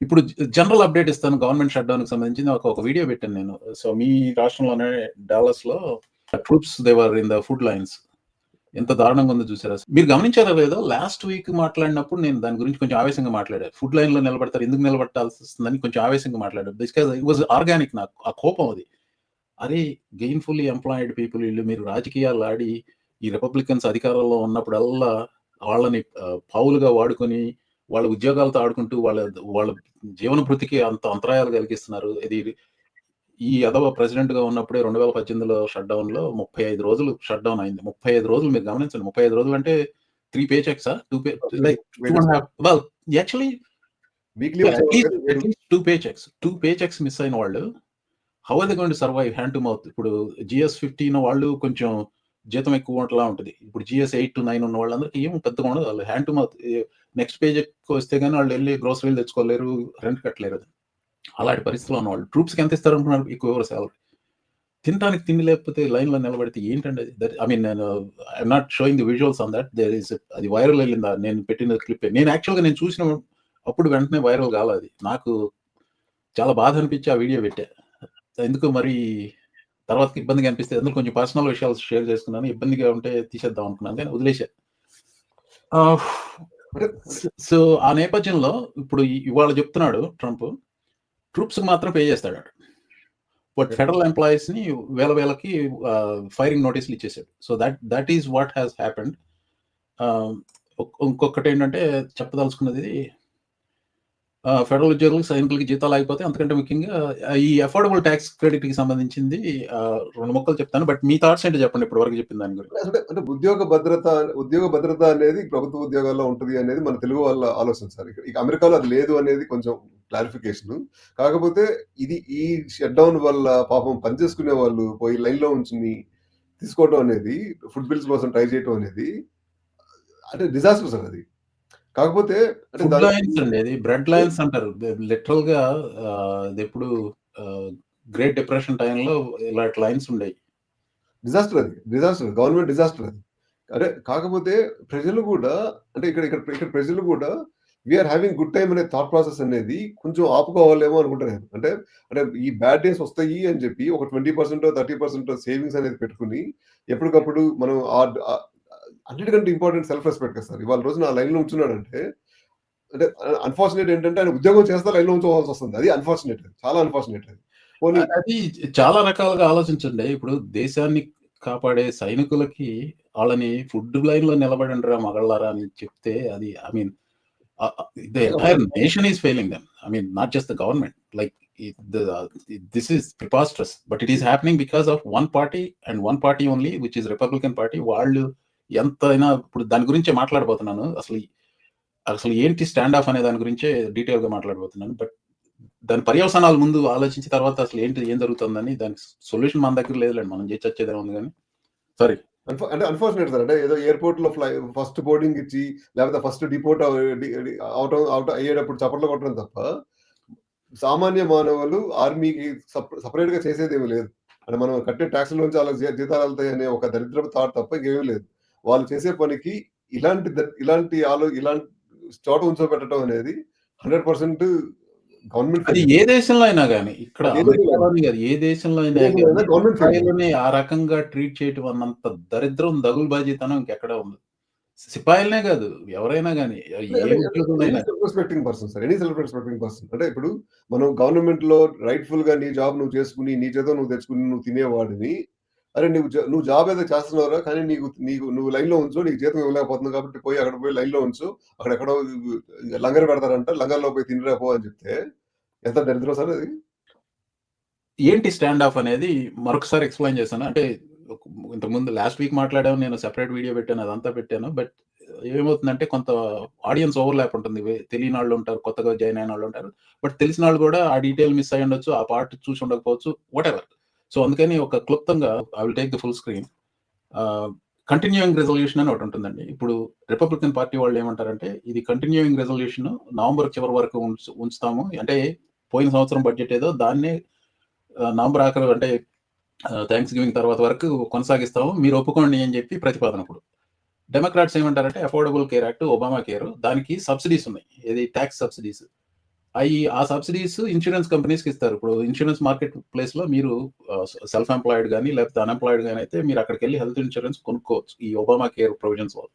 ఇప్పుడు general update ఇస్తాను government shut డౌన్కి సంబంధించి ఒక ఒక వీడియో పెట్టాను నేను. సో మీ రాష్ట్రంలోనే డాలస్లో troops they were in the food lines ఎంత దారుణంగా ఉందో చూసారా? మీరు గమనించారా లేదో లాస్ట్ వీక్ మాట్లాడినప్పుడు నేను దాని గురించి కొంచెం ఆవేశంగా మాట్లాడాను. ఫుడ్ లైన్లో నిలబడతారు ఎందుకు నిలబట్టాల్సి వస్తుందని కొంచెం ఆవేశంగా మాట్లాడారు బికాస్ ఇట్ వాజ్ ఆర్గానిక్ నాకు ఆ కోపం అది. అరే గెయిన్ఫుల్లీ ఎంప్లాయిడ్ పీపుల్ వీళ్ళు మీరు రాజకీయాలు ఆడి ఈ రిపబ్లికన్స్ అధికారంలో ఉన్నప్పుడల్లా వాళ్ళని పావులుగా వాడుకొని వాళ్ళ ఉద్యోగాలతో ఆడుకుంటూ వాళ్ళ వాళ్ళ జీవన భృతికి అంత అంతరాయాలు కలిగిస్తున్నారు. ఇది ఈ అదవ ప్రెసిడెంట్గా ఉన్నప్పుడే రెండు వేల పద్దెనిమిదిలో షట్ డౌన్లో ముప్పై ఐదు రోజులు షట్ డౌన్ అయింది. ముప్పై ఐదు రోజులు మీరు గమనించండి. ముప్పై ఐదు రోజులు అంటే three paychecks two pay like well actually two paychecks two paychecks miss అయిన వాళ్ళు how are they going to survive hand to mouth ఇప్పుడు జిఎస్ ఫిఫ్టీన్ వాళ్ళు కొంచెం జీతం ఎక్కువ ఉంటలా ఉంటుంది. ఇప్పుడు జిఎస్ ఎయిట్ టు నైన్ ఉన్న వాళ్ళందరికీ ఏం పెద్దగా ఉండదు. వాళ్ళు hand to mouth next page వస్తే కానీ వాళ్ళు వెళ్ళి గ్రోసరీలు తెచ్చుకోలేరు రెంట్ కట్టలేరు. అలాంటి పరిస్థితుల్లో ఉన్నవాళ్ళు ట్రూప్స్కి ఎంత ఇస్తారు అనుకున్నారు ఎక్కువ ఎవరు సాలరీ తినడానికి తిండి లేకపోతే లైన్లో నిలబడితే ఏంటండి దట్ ఐ మీన్ నేను I'm not showing the visuals on that there is అది వైరల్ uh, వెళ్ళిందా? నేను పెట్టిన క్లిప్ నేను యాక్చువల్గా నేను చూసిన అప్పుడు వెంటనే వైరల్ కాలేదు నాకు చాలా బాధ అనిపించి ఆ వీడియో పెట్టా. ఎందుకు మరి తర్వాత ఇబ్బందిగా అనిపిస్తే అందులో కొంచెం పర్సనల్ విషయాలు షేర్ చేసుకున్నాను. ఇబ్బందిగా ఉంటే తీసేద్దాం అనుకున్నాను. కానీ వదిలేసా సో ఆ నేపథ్యంలో ఇప్పుడు ఇవాళ చెప్తున్నాడు ట్రంప్ ట్రూప్స్ మాత్రం పే చేస్తాడు బట్ ఫెడరల్ ఎంప్లాయీస్ని వేల వేలకి ఫైరింగ్ నోటీసులు ఇచ్చేసాడు so that that is what has happened ఇంకొకటి ఏంటంటే చెప్పదలుచుకున్నది ఫెడరల్ ఉద్యోగులకు సైనికులకి జీతాలు అయిపోతే అంతకంటే ముఖ్యంగా ఈ అఫోర్డబుల్ ట్యాక్స్ క్రెడిట్కి సంబంధించింది రెండు మొక్కలు చెప్తాను. బట్ మీ థాట్స్ ఏంటో చెప్పండి ఇప్పటి వరకు చెప్పిన దాని గురించి. అంటే ఉద్యోగ భద్రత ఉద్యోగ భద్రత అనేది ప్రభుత్వ ఉద్యోగాల్లో ఉంటుంది అనేది మన తెలుగు వాళ్ళ ఆలోచన సార్. ఇక్కడ ఇక అమెరికాలో అది లేదు అనేది కొంచెం క్లారిఫికేషన్ కాకపోతే ఇది ఈ షట్ డౌన్ వల్ల పాపం పనిచేసుకునే వాళ్ళు పోయి లైన్లో ఉంచుని తీసుకోవడం అనేది ఫుడ్ బిల్స్ కోసం ట్రై చేయడం అనేది అంటే డిజాస్టర్ సార్ అది. కాకపోతే అంటే ఫుడ్ దాని- లైన్స్ అండి అది బ్రెడ్ లైన్స్ అంటారు. లిటరల్గా ఎప్పుడు గ్రేట్ డిప్రెషన్ టైంలో ఇలాంటి లైన్స్ ఉండేవి డిజాస్టర్ అది డిజాస్టర్ గవర్నమెంట్ డిజాస్టర్ అది. అదే కాకపోతే ప్రజలు కూడా అంటే ఇక్కడ ఇక్కడ ఇక్కడ ప్రజలు కూడా we are having good time అనే థాట్ ప్రాసెస్ అనేది కొంచెం ఆపుకోవాలేమో అనుకుంటున్నాను అంటే అంటే ఈ బ్యాడ్ డేస్ వస్తాయి అని చెప్పి ఒక twenty percent thirty percent savings అనేది పెట్టుకుని ఎప్పటికప్పుడు మనం అన్నిటికంటే ఇంపార్టెంట్ సెల్ఫ్ రెస్పెక్ట్ కదా సార్. ఇవాళ రోజు నా లైన్లో ఉంచున్నాడంటే అంటే అన్ఫార్చునేట్ ఏంటంటే ఆయన ఉద్యోగం చేస్తే లైన్లో ఉంచుకోవాల్సి వస్తుంది. అది అన్ఫార్చునేట్ చాలా అన్ఫార్చునేట్ అది. అది చాలా రకాలుగా ఆలోచించండి. ఇప్పుడు దేశాన్ని కాపాడే సైనికులకి వాళ్ళని ఫుడ్ లైన్లో నిలబడండి రా మగళ్ళారా అని చెప్తే అది I mean the entire nation is failing them I mean not just the government like this is preposterous but it is happening because of one party and one party only which is Republican party వాళ్ళు ఎంతైనా ఇప్పుడు దాని గురించే మాట్లాడబోతున్నాను. అసలు అసలు ఏంటి stand of అనే దాని గురించే డీటెయిల్గా మాట్లాడబోతున్నాను. బట్ దాని పర్యవసానాలు ముందు ఆలోచించిన తర్వాత అసలు ఏంటి ఏం జరుగుతుందని దానికి సొల్యూషన్ మన దగ్గర లేదులేండి. మనం చేసి వచ్చేదే ఉంది కానీ. సారీ అంటే అన్ఫార్చునేట్ సార్. అంటే ఏదో ఎయిర్పోర్ట్లో ఫ్లై ఫస్ట్ బోర్డింగ్ ఇచ్చి లేకపోతే ఫస్ట్ డిపోర్ట్ అవుట్ అవుట్ అయ్యేటప్పుడు చప్పట్లు కొట్టడం తప్ప సామాన్య మానవులు ఆర్మీకి సపరేట్గా చేసేది ఏమీ లేదు. అంటే మనం కట్టే ట్యాక్స్ నుంచి వాళ్ళకి జీతాలు వెళ్తాయి అనే ఒక దరిద్రపు థాట్ తప్ప ఇంకేమీ లేదు. వాళ్ళు చేసే పనికి ఇలాంటి ఇలాంటి ఆలో ఇలాంటి చోట ఉంచోబెట్టడం అనేది హండ్రెడ్ పర్సెంట్ గవర్నమెంట్ అది ఏ దేశంలో అయినా కానీ ఇక్కడ ఏ దేశంలో అయినా. సిపాయిలని ఆ రకంగా ట్రీట్ చేయటం అన్నంత దరిద్రం దగులుబాజీతనం ఇంకెక్కడ ఉంది. సిపాయిలనే కాదు ఎవరైనా కానీ respecting person sir any self respecting person అంటే ఇప్పుడు మనం గవర్నమెంట్లో రైట్ఫుల్గా నీ జాబ్ నువ్వు చేసుకుని నీ చేత నువ్వు తెచ్చుకుని నువ్వు తినేవాడిని అరే నువ్వు నువ్వు జాబ్ ఏదో చేస్తున్నావురా కానీ నీకు నీకు నువ్వు లైన్లో ఉంచు నీకు జీతం ఇవ్వలేకపోతుంది కాబట్టి పోయి అక్కడ పోయి లైన్లో ఉంచు అక్కడ ఎక్కడో లంగర్ పెడతారంట లంగర్లో పోయి తినరా పో అని చెప్తే ఎంత దరిద్రం సార్ అది? ఏంటి స్టాండ్ ఆఫ్ అనేది? మరొకసారి ఎక్స్ప్లెయిన్ చేశాను. అంటే ఇంతకుముందు లాస్ట్ వీక్ మాట్లాడాము నేను సెపరేట్ వీడియో పెట్టాను అదంతా పెట్టాను బట్ ఏమవుతుందంటే కొంత ఆడియన్స్ ఓవర్లాప్ ఉంటుంది. తెలియని వాళ్ళు ఉంటారు కొత్తగా జాయిన్ అయిన వాళ్ళు ఉంటారు బట్ తెలిసిన వాళ్ళు కూడా ఆ డీటెయిల్ మిస్ అయ్యి ఉండొచ్చు ఆ పార్ట్ చూసి ఉండకపోవచ్చు వాట్ ఎవర్ సో అందుకని ఒక క్లుప్తంగా I will take the full screen continuing resolution అని ఒకటి ఉంటుందండి. ఇప్పుడు రిపబ్లికన్ పార్టీ వాళ్ళు ఏమంటారంటే ఇది కంటిన్యూయింగ్ రెజల్యూషన్ నవంబర్ చివరి వరకు ఉంచు- ఉంచుతాము. అంటే పోయిన సంవత్సరం బడ్జెట్ ఏదో దాన్నే uh, నవంబర్ ఆఖరు అంటే uh, థ్యాంక్స్ గివింగ్ తర్వాత వరకు కొనసాగిస్తాము. మీరు ఒప్పుకోండి అని చెప్పి ప్రతిపాదన ఇప్పుడు డెమోక్రాట్స్ ఏమంటారంటే Affordable Care Act Obamacare దానికి సబ్సిడీస్ ఉన్నాయి. ఇది ట్యాక్స్ సబ్సిడీస్ అవి ఆ సబ్సిడీస్ ఇన్సూరెన్స్ కంపెనీస్‌కి ఇస్తారు. ఇప్పుడు ఇన్సూరెన్స్ మార్కెట్ ప్లేస్‌లో మీరు సెల్ఫ్ ఎంప్లాయిడ్ కానీ లేకపోతే అన్‌ఎంప్లాయిడ్ కానీ అయితే మీరు అక్కడికెళ్ళి హెల్త్ ఇన్సూరెన్స్ కొనుక్కోవచ్చు. ఈ ఒబామా కేర్ ప్రొవిజన్స్ వల్ల.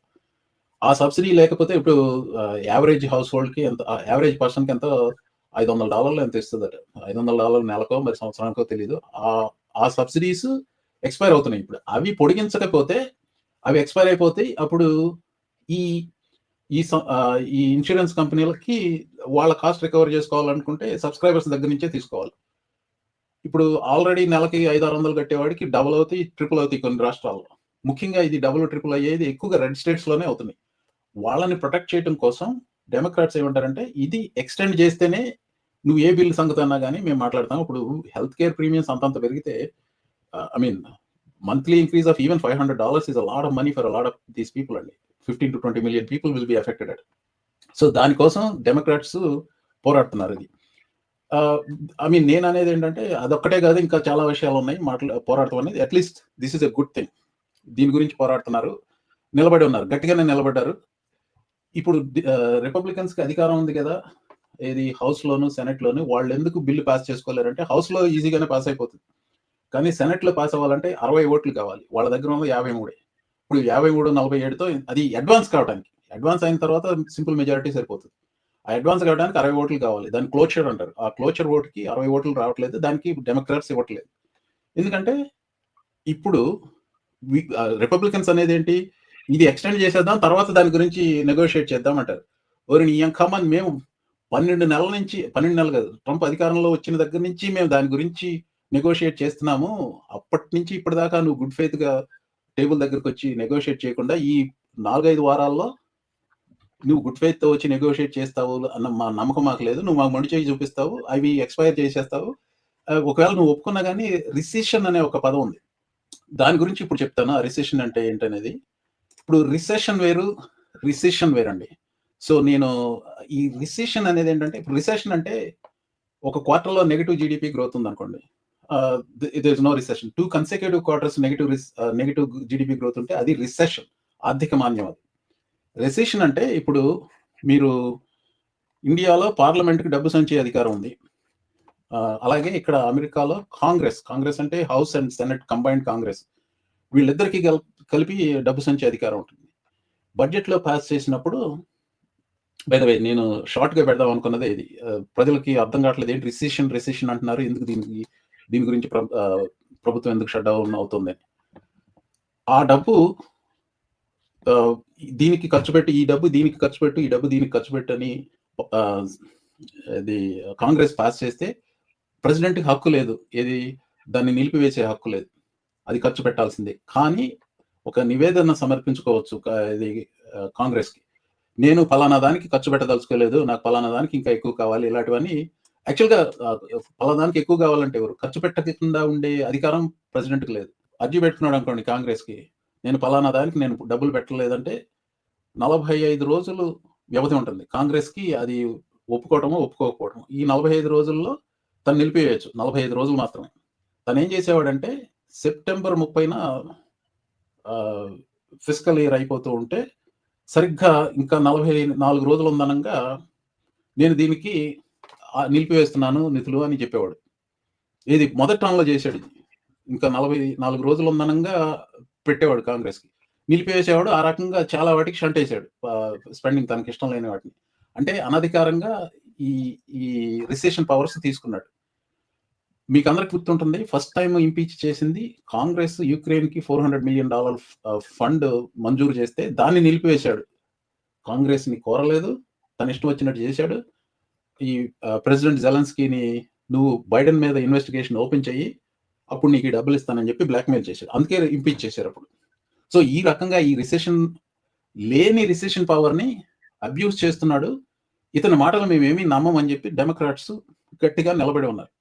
ఆ సబ్సిడీ లేకపోతే ఇప్పుడు యావరేజ్ హౌస్ హోల్డ్‌కి ఎంత యావరేజ్ పర్సన్‌కి ఎంతో $500 ఎంతో ఇస్తదట. $500 నెలకో మరి సంవత్సరానికో తెలియదు ఆ ఆ సబ్సిడీస్ ఎక్స్‌పైర్ అవుతున్నాయి ఇప్పుడు. అవి పొడిగించకపోతే అవి ఎక్స్‌పైర్ అయిపోతాయి. అప్పుడు ఈ ఈ ఈ ఇన్సూరెన్స్ కంపెనీలకి వాళ్ళ కాస్ట్ రికవర్ చేసుకోవాలనుకుంటే సబ్‌స్క్రైబర్స్ దగ్గర నుంచే తీసుకోవాలి. ఇప్పుడు ఆల్రెడీ నెలకి ఐదు ఆరు వందలు కట్టేవాడికి డబుల్ అవుతాయి, ట్రిపుల్ అవుతాయి కొన్ని రాష్ట్రాల్లో. ముఖ్యంగా ఇది డబుల్, ట్రిపుల్ అయ్యేది ఎక్కువగా రెడ్ స్టేట్స్‌లోనే అవుతున్నాయి. వాళ్ళని ప్రొటెక్ట్ చేయటం కోసం డెమోక్రాట్స్ ఏమంటారంటే ఇది ఎక్స్‌టెండ్ చేస్తేనే నువ్వు ఏ బిల్ సంగతన్నా కానీ మేము మాట్లాడతాం. ఇప్పుడు హెల్త్ కేర్ ప్రీమియమ్స్ అంతంత పెరిగితే I mean monthly increase of even five hundred dollars is a lot of money for a lot of these people అండి. 15-20 million people will be affected at. So దానికోసం Democrats పోరాడుతున్నారు ఇది. I mean నేను అనేది ఏంటంటే అదొక్కటే కాదు ఇంకా చాలా విషయాలు ఉన్నాయి మాట్లా పోరాడటం అనేది at least this is a good thing. దీని గురించి పోరాడుతున్నారు. నిలబడి ఉన్నారు. గట్టిగానే నిలబడ్డారు. ఇప్పుడు రిపబ్లికన్స్‌కి అధికారం ఉంది కదా! ఏది హౌస్‌లోను, సెనెట్‌లోను వాళ్ళెందుకు బిల్ పాస్ చేసుకోలేరంటే హౌస్‌లో ఈజీగానే పాస్ అయిపోతుంది. కానీ సెనెట్‌లో పాస్ అవ్వాలంటే 60 ఓట్లు కావాలి. వాళ్ళ దగ్గర ఉన్న యాభై మూడే ఇప్పుడు 53, 47తో అది అడ్వాన్స్ కావడానికి. అడ్వాన్స్ అయిన తర్వాత సింపుల్ మెజారిటీ సరిపోతుంది. ఆ అడ్వాన్స్ కావడానికి 60 ఓట్లు కావాలి. దాని క్లోచర్ అంటారు. ఆ క్లోచర్ ఓటుకి అరవై ఓట్లు రావట్లేదు. దానికి డెమోక్రాట్స్ ఇవ్వట్లేదు. ఎందుకంటే ఇప్పుడు రిపబ్లికన్స్ అనేది ఏంటి ఇది ఎక్స్‌టెండ్ చేసేద్దాం. తర్వాత దాని గురించి నెగోషియేట్ చేద్దాం అంటారు. ఓరి నీ యంకమ్మ మేము 12 నెలల నుంచి 12 నెలలు కాదు. ట్రంప్ అధికారంలో వచ్చిన దగ్గర నుంచి మేము దాని గురించి నెగోషియేట్ చేస్తున్నాము. అప్పటినుంచి ఇప్పటిదాకా నువ్వు గుడ్ ఫెయిత్‌గా టేబుల్ దగ్గరకొచ్చి నెగోషియేట్ చేయకుండా ఈ 4, 5 వారాల్లో నువ్వు గుడ్ ఫెయిత్‌తో వచ్చి నెగోషియేట్ చేస్తావు అన్న మా నమ్మకం మాకు లేదు. నువ్వు మాకు మండి చేయి చూపిస్తావు. అవి ఎక్స్‌పైర్ చేసేస్తావు. ఒకవేళ నువ్వు ఒప్పుకున్నా కానీ రిసెషన్ అనే ఒక పదం ఉంది. దాని గురించి ఇప్పుడు చెప్తాను. ఆ రిసెషన్ అంటే ఏంటనేది. ఇప్పుడు రిసెషన్ వేరు, రిసెషన్ వేరండి. సో నేను ఈ రిసెషన్ అనేది ఏంటంటే ఇప్పుడు రిసెషన్ అంటే ఒక క్వార్టర్‌లో నెగిటివ్ జీడిపి గ్రోత్ ఉందనుకోండి. There is no recession. Two consecutive quarters negative రిస్ ah, negative growth ఉంటే అది రిసెషన్. ఆర్థిక మాన్యం అది. రెసెషన్ అంటే ఇప్పుడు మీరు ఇండియాలో పార్లమెంట్‌కి డబ్బు సంచే అధికారం ఉంది. అలాగే ఇక్కడ అమెరికాలో కాంగ్రెస్, కాంగ్రెస్ అంటే House and Senate combined Congress. వీళ్ళిద్దరికీ గల్ కలిపి డబ్బు సంచే అధికారం ఉంటుంది. బడ్జెట్‌లో పాస్ చేసినప్పుడు బై ద వే నేను షార్ట్‌గా పెడదాం అనుకున్నదే ఇది. ప్రజలకి అర్థం కావట్లేదు ఏంటి రిసెషన్, రిసెషన్ అంటున్నారు. ఎందుకు దీనికి దీని గురించి ప్రభుత్వం ఎందుకు షట్ డౌన్ అవుతుందని. ఆ డబ్బు దీనికి ఖర్చు పెట్టి, ఈ డబ్బు దీనికి ఖర్చు పెట్టు, ఈ డబ్బు దీనికి ఖర్చు పెట్టని ఇది కాంగ్రెస్ పాస్ చేస్తే ప్రెసిడెంట్‌కి హక్కు లేదు. ఏది దాన్ని నిలిపివేసే హక్కు లేదు. అది ఖర్చు పెట్టాల్సిందే. కానీ ఒక నివేదన సమర్పించుకోవచ్చు. ఇది కాంగ్రెస్‌కి. నేను ఫలానా దానికి ఖర్చు పెట్టదలుచుకోలేదు. నాకు ఫలానా దానికి ఇంకా ఎక్కువ కావాలి. ఇలాంటివన్నీ యాక్చువల్‌గా ఫలాదానికి ఎక్కువ కావాలంటే ఎవరు? ఖర్చు పెట్టకుండా ఉండే అధికారం ప్రెసిడెంట్‌కి లేదు. అర్జీ పెట్టుకున్నాడు అనుకోండి కాంగ్రెస్‌కి. నేను పలానా దానికి నేను డబ్బులు పెట్టలేదంటే 45 రోజులు వ్యవధి ఉంటుంది. కాంగ్రెస్‌కి అది ఒప్పుకోవటమో, ఒప్పుకోకపోవటమో. ఈ 45 రోజుల్లో తను నిలిపివేయచ్చు నలభై ఐదు రోజులు మాత్రమే. ఏం చేసేవాడంటే సెప్టెంబర్ 30న ఆహ్, ఫిస్కల్ ఇయర్ అయిపోతూ ఉంటే సరిగ్గా ఇంకా 44 రోజులు ఉందనంగా నేను దీనికి నిలిపివేస్తున్నాను నిధులు అని చెప్పేవాడు. ఏది మొదటి టర్మ్‌లో చేశాడు ఇంకా నలభై నాలుగు రోజులు ఉందనంగా పెట్టేవాడు కాంగ్రెస్‌కి. నిలిపివేసేవాడు. ఆ రకంగా చాలా వాటికి షంట్ వేసాడు స్పెండింగ్ తనకి ఇష్టం లేని వాటిని. అంటే అనధికారంగా ఈ ఈ రిసెషన్ పవర్స్ తీసుకున్నాడు. మీకు అందరికి గుర్తుంటుంది. ఫస్ట్ టైం ఇంపీచ్ చేసింది కాంగ్రెస్ యుక్రెయిన్‌కి $400 మిలియన్ డాలర్ ఫండ్ మంజూరు చేస్తే దాన్ని నిలిపివేశాడు. కాంగ్రెస్‌ని కోరలేదు. తన ఇష్టం వచ్చినట్టు చేశాడు. ఈ ప్రెసిడెంట్ జెలెన్స్కీని నువ్వు బైడెన్ మీద ఇన్వెస్టిగేషన్ ఓపెన్ చెయ్యి. అప్పుడు నీకు ఈ డబ్బులు ఇస్తానని చెప్పి బ్లాక్‌మెయిల్ చేశారు అందుకే ఇంపీచ్ చేశారు అప్పుడు. సో ఈ రకంగా ఈ రిసెషన్ లేని రిసెషన్ పవర్‌ని అబ్యూస్ చేస్తున్నాడు. ఇతని మాటలు మేమేమి నమ్మమని చెప్పి డెమోక్రాట్స్ గట్టిగా నిలబడి ఉన్నారు.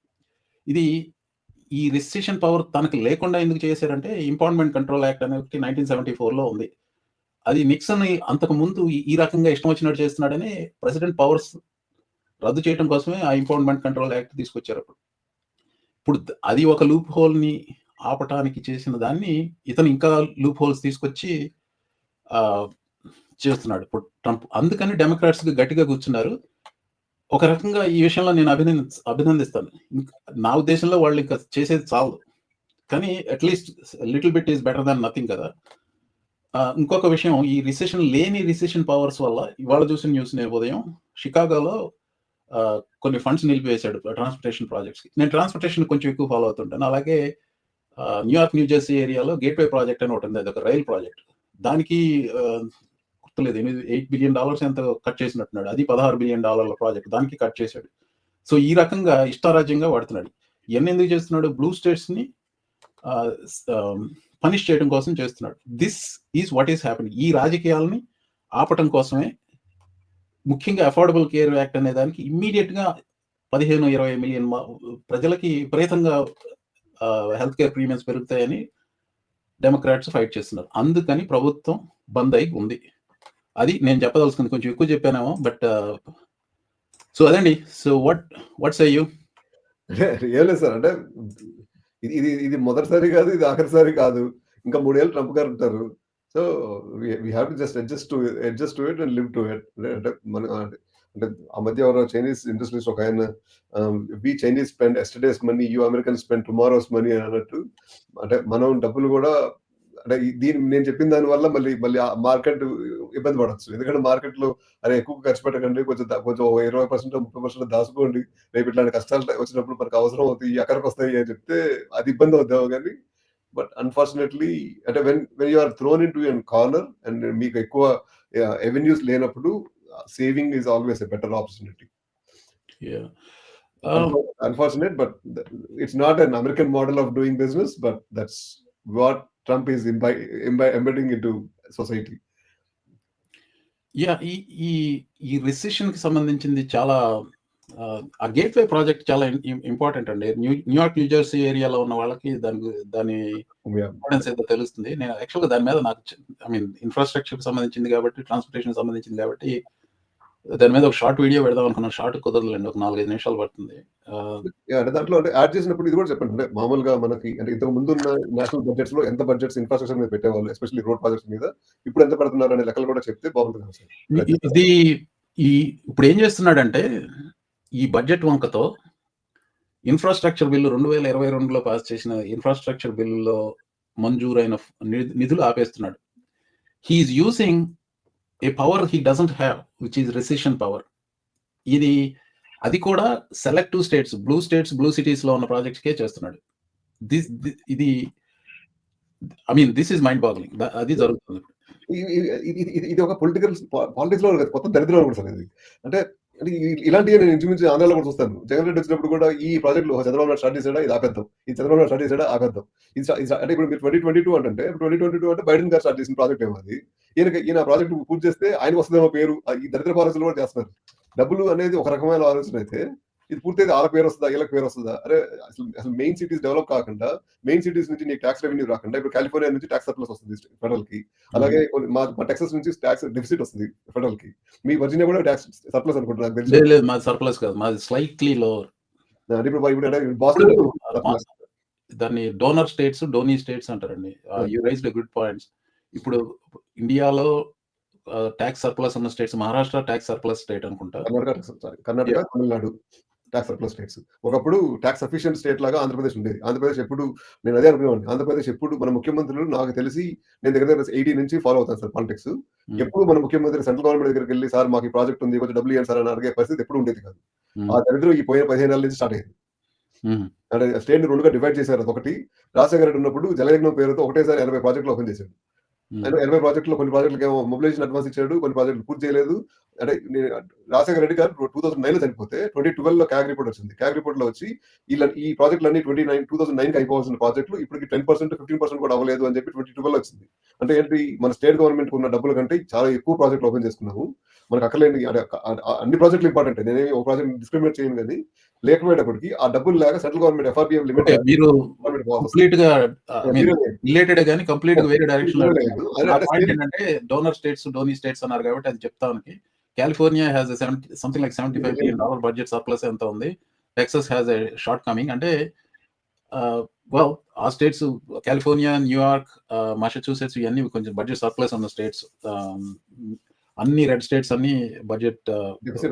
ఇది ఈ రిసెషన్ పవర్ తనకు లేకుండా ఎందుకు చేశారంటే ఇంపార్ట్మెంట్ కంట్రోల్ యాక్ట్ అనేది ఒకటి 1974లో ఉంది. అది నిక్సన్ అంతకు ముందు ఈ రకంగా ఇష్టం వచ్చినట్టు చేస్తున్నాడని ప్రెసిడెంట్ పవర్స్ రద్దు చేయడం కోసమే ఆ ఇంపౌండ్‌మెంట్ కంట్రోల్ యాక్ట్ తీసుకొచ్చారు అప్పుడు. ఇప్పుడు అది ఒక లూప్ హోల్‌ని ఆపటానికి చేసిన దాన్ని ఇతను ఇంకా లూప్ హోల్స్ తీసుకొచ్చి చేస్తున్నాడు ఇప్పుడు ట్రంప్. అందుకని డెమోక్రాట్స్‌కి గట్టిగా కూర్చున్నారు. ఒక రకంగా ఈ విషయంలో నేను అభినంది అభినందిస్తాను. నా ఉద్దేశంలో వాళ్ళు ఇంకా చేసేది చాలదు. కానీ at least little bit is better than nothing కదా! ఇంకొక విషయం ఈ రిసెషన్ లేని రిసెషన్ పవర్స్ వల్ల ఇవాళ చూసిన న్యూస్ నేను ఉదయం షికాగోలో కొన్ని ఫండ్స్ నిలిపివేశాడు ట్రాన్స్‌పోర్టేషన్ ప్రాజెక్ట్స్‌కి. నేను ట్రాన్స్‌పోర్టేషన్ కొంచెం ఎక్కువ ఫాలో అవుతుంటాను. అలాగే న్యూయార్క్, న్యూజెర్సీ ఏరియాలో గేట్‌వే ప్రాజెక్ట్ అని ఒకటుంది. అదొక రైలు ప్రాజెక్ట్. దానికి గుర్తులేదు. ఎనిమిది $8 బిలియన్ ఎంతో కట్ చేసినట్టున్నాడు. అది పదహారు బిలియన్ డాలర్ల ప్రాజెక్ట్. దానికి కట్ చేశాడు. సో, ఈ రకంగా ఇష్టారాజ్యంగా వాడుతున్నాడు. ఇయన్నీ ఎందుకు చేస్తున్నాడు? బ్లూ స్టేట్స్‌ని పనిష్ చేయడం కోసం చేస్తున్నాడు. This is what is happening. ఈ రాజకీయాలని ఆపటం కోసమే ముఖ్యంగా అఫోర్డబుల్ కేర్ యాక్ట్ అనే దానికి ఇమ్మీడియేట్‌గా 15, 20 మిలియన్ ప్రజలకి విపరీతంగా హెల్త్ కేర్ ప్రీమియమ్స్ పెరుగుతాయని డెమోక్రాట్స్ ఫైట్ చేస్తున్నారు. అందుకని ప్రభుత్వం బంద్ అయి ఉంది. అది నేను చెప్పదలుచుకుంది. కొంచెం ఎక్కువ చెప్పానేమో బట్ సో అదండి. So what what's say you? అంటే ఏం లేదు సార్. అంటే ఇది ఇది ఇది మొదటిసారి కాదు. ఇది ఆఖరిసారి కాదు. ఇంకా 3 ఏళ్ళు ట్రంప్ గారు ఉంటారు. So, we have to just adjust to adjust to it and live to it. అంటే మన అంటే ఆ మధ్య ఎవరో చైనీస్ ఇండస్ట్రీస్ ఒక ఆయన we Chinese spend yesterday's money, you American spend tomorrow's money అన్నట్టు. అంటే మనం డబ్బులు కూడా అంటే దీని నేను చెప్పిన దాని వల్ల మళ్ళీ మళ్ళీ మార్కెట్ ఇబ్బంది పడవచ్చు ఎందుకంటే మార్కెట్‌లో అరే ఎక్కువ ఖర్చు పెట్టకండి. కొంచెం కొంచెం ఇరవై పర్సెంట్ ముప్పై పర్సెంట్ దాచుకోండి రేపు ఇట్లాంటి కష్టాలు వచ్చినప్పుడు మనకు అవసరం అవుతాయి. ఎక్కడికొస్తాయి అని చెప్తే అది ఇబ్బంది అవుద్దేమో గానీ బట్ అన్‌ఫార్చునేట్‌లీ అంటే when when you are thrown into a corner and మీకు ఎక్కువ ఆహ్, అవెన్యూస్ లేనప్పుడు saving is always a better opportunity. Yeah! Ah, Unfortunate, but th- it's not an American model of doing business, but that's what Trump is imbi- imbi- embedding into society. Yeah! ఈ ఈ ఈ రిసెషన్‌కి సంబంధించింది చాలా ఆహ్, ఆ gateway project చాలా important అండి. New New York, New Jersey ఏరియాలో ఉన్న వాళ్ళకి దాని దాని. ఇంపార్టెన్స్ ఏంటో తెలుస్తుంది. నేను యాక్చువల్‌గా దాని మీద నాకు ఐ మీన్ ఇన్‌ఫ్రాస్ట్రక్చర్‌కి సంబంధించింది కాబట్టి, ట్రాన్స్‌పోర్టేషన్‌కి సంబంధించింది కాబట్టి దాని మీద ఒక షార్ట్ వీడియో పెడదాం అనుకున్నాను. షార్ట్ కుదరదులెండి. ఒక 4, 5 నిమిషాలు పడుతుంది. అంటే దాంట్లో అంటే యాడ్ చేసినప్పుడు ఇది కూడా చెప్పండి. అంటే మామూలుగా మనకి అంటే ఇంతకు ముందున్న నేషనల్ బడ్జెట్స్‌లో ఎంత బడ్జెట్స్ ఇన్‌ఫ్రాస్ట్రక్చర్ మీద పెట్టేవాళ్ళు. ఎస్పెషల్లీ రోడ్ ప్రాజెక్ట్స్ మీద. ఇప్పుడు ఎంత పెడుతున్నారు అనే లెక్కలు కూడా చెప్తే బాగుంటుంది ఇది ఈ ఇప్పుడు ఏం చేస్తున్నాడంటే ఈ బడ్జెట్ వంకతో ఇన్‌ఫ్రాస్ట్రక్చర్ బిల్లు 2022లో పాస్ చేసిన ఇన్‌ఫ్రాస్ట్రక్చర్ బిల్లులో మంజూరైన నిధులు ఆపేస్తున్నాడు. He is using a power he doesn't have which is rescission power. ఇది అది కూడా selective states, blue states, blue సిటీస్‌లో ఉన్న ప్రాజెక్ట్స్‌కే చేస్తున్నాడు. దిస్ ఇది I mean this is mind boggling. అది జరుగుతుంది. ఇది ఒక పొలిటికల్ పాలిటిక్స్లో కొత్త దరిద్రం కూడా సార్ ఇది అంటే అంటే ఇలాంటివి నేను ఇంచుమించు ఆంధ్రాలో కూడా చూస్తాను. జగన్ రెడ్డి వచ్చినప్పుడు కూడా ఈ ప్రాజెక్టులు చంద్రబాబు నాయుడు స్టార్ట్ చేసాడా ఇది ఆపేద్దాం. ఈ చంద్రబాబు నాయుడు స్టార్ట్ చేసాడా ఆపేద్దాం. ఇది అంటే ఇప్పుడు మీరు ట్వంటీ ట్వంటీ టూ అంటే ట్వంటీ ట్వంటీ టూ అంటే బైడెన్ గారు స్టార్ట్ చేసిన ప్రాజెక్ట్ ఏమో అది. ఈయన ఈయన ప్రాజెక్ట్ పూర్తి చేస్తే ఆయన వస్తుందేమో పేరు. ఈ దరిద్ర పాలసీలు కూడా చేస్తున్నారు. డబ్బులు అనేది ఒక రకమైన ఆలోచన అయితే ఇది పూర్తయితే వాళ్ళ పేరు వస్తుందా వీళ్ళకి పేరు వస్తుందా అరే అసలు అసలు మెయిన్ సిటీస్ డెవలప్ కాకుండా మెయిన్ సిటీస్ నుంచి నీకు ట్యాక్స్ రెవెన్యూ రాకుండా ఇప్పుడు కాలిఫోర్నియా నుంచి ట్యాక్స్ సర్ప్లస్ వస్తుంది ఫెడరల్కి అలాగే కొన్ని మా టెక్సస్ నుంచి ట్యాక్స్ డెఫిసిట్ వస్తుంది ఫెడరల్కి మీ వర్జీనియా కూడా ట్యాక్స్ సర్ప్లస్ అనుకుంటున్నా నాకు తెలిసి లేదు లేదు మాది సర్ప్లస్ కాదు. మాది స్లైట్‌లీ లోవర్. ఇప్పుడు బాస్టన్ దాన్ని డోనర్ స్టేట్స్, డోనీ స్టేట్స్ అంటారండి. You raised a good points. ఇప్పుడు ఇండియాలో టాక్స్ సర్ప్లస్ ఉన్న states Maharashtra tax surplus state అనుకుంటా. Karnataka Tamil Nadu tax surplus states ఒకప్పుడు ట్యాక్స్ సఫిషియెంట్ స్టేట్ లాగా ఆంధ్రప్రదేశ్ ఉండేది. ఆంధ్రప్రదేశ్ ఎప్పుడు నేను అదే అనుకునేవాడిని. ఆంధ్రప్రదేశ్ ఎప్పుడు మన ముఖ్యమంత్రులు నాకు తెలిసి నేను దగ్గర దగ్గర ఎయిటీ నుంచి ఫాలో అవుతాను సార్ పాలిటిక్స్. ఎప్పుడు మన ముఖ్యమంత్రి సెంట్రల్ గవర్నమెంట్ దగ్గరికి వెళ్ళి సార్ మాకు ఈ ప్రాజెక్ట్ ఉంది కొంచెం డబ్బులు ఇవ్వండి సార్ అని అడిగే పరిస్థితి ఎప్పుడు ఉండేది కాదు. ఆ దరిద్రం ఈ పోయిన పదిహేను నెలల నుంచి స్టార్ట్ హ్మ్. అంటే స్టేట్ని రెండుగా డివైడ్ చేశారు ఒకటి రాజశేఖర రెడ్డి ఉన్నప్పుడు జలయజ్ఞం పేరుతో ఒకటేసారి ఎనభై ప్రాజెక్టులు ఓపెన్ చేశాడు. ఎనభై ప్రాజెక్టులు కొన్ని ప్రాజెక్టులకు ఏమో మొబిలైజేషన్ అడ్వాన్స్ ఇచ్చాడు కొన్ని ప్రాజెక్టులు పూర్తి చేయలేదు. అంటే నేను రాజశేఖర రెడ్డి గారు టూ థౌసండ్ నైన్లో చనిపోతే ట్వంటీ ట్వెల్వ్లో క్యాగ్ రిపోర్ట్ వచ్చింది. క్యాగ్ రిపోర్ట్లో వచ్చి ఇలా ఈ ప్రాజెక్టులు అన్ని ట్వంటీ నైన్ టూ థౌసండ్ నైన్కి అయిపోవాల్సిన ప్రాజెక్టులు ఇప్పటికి టెన్ పర్సెంట్ ఫిఫ్టీన్ పర్సెంట్ కూడా అవ్వలేదు అని చెప్పి ట్వంటీ ట్వెల్వ్ వచ్చింది. అంటే ఏంటి మన స్టేట్ గవర్నమెంట్ ఉన్న డబ్బుల కంటే చాలా ఎక్కువ ప్రాజెక్టులు ఓపెన్ చేసుకున్నాము. మనకు అక్కర్లేని అన్ని ప్రాజెక్టులు ఇంపార్టెంట్. నేనేమి ఒక ప్రాజెక్ట్ డిస్క్రిమినేట్ చేయను కానీ లేకపోయేటప్పటికి ఆ డబ్బులు లేక central government FRBM limit okay. మీరు కంప్లీట్‌గా ఐ మీన్ రిలేటెడ్ గాని కంప్లీట్‌గా వేరే డైరెక్షన్‌లో ఏంటంటే డోనర్ స్టేట్స్, డోనీ స్టేట్స్ అన్నారు కాబట్టి అది చెప్తానికి. California 70 something like 75 billion dollar budget surplus ఎంతో ఉంది. Texas has a shortcoming అంటే వెల్ ఆ states California, New York, Massachusetts ఇవన్నీ కొంచెం బడ్జెట్ సర్ప్లస్ ఉన్న స్టేట్స్. అన్ని రెడ్ స్టేట్స్ అన్ని బడ్జెట్ deficit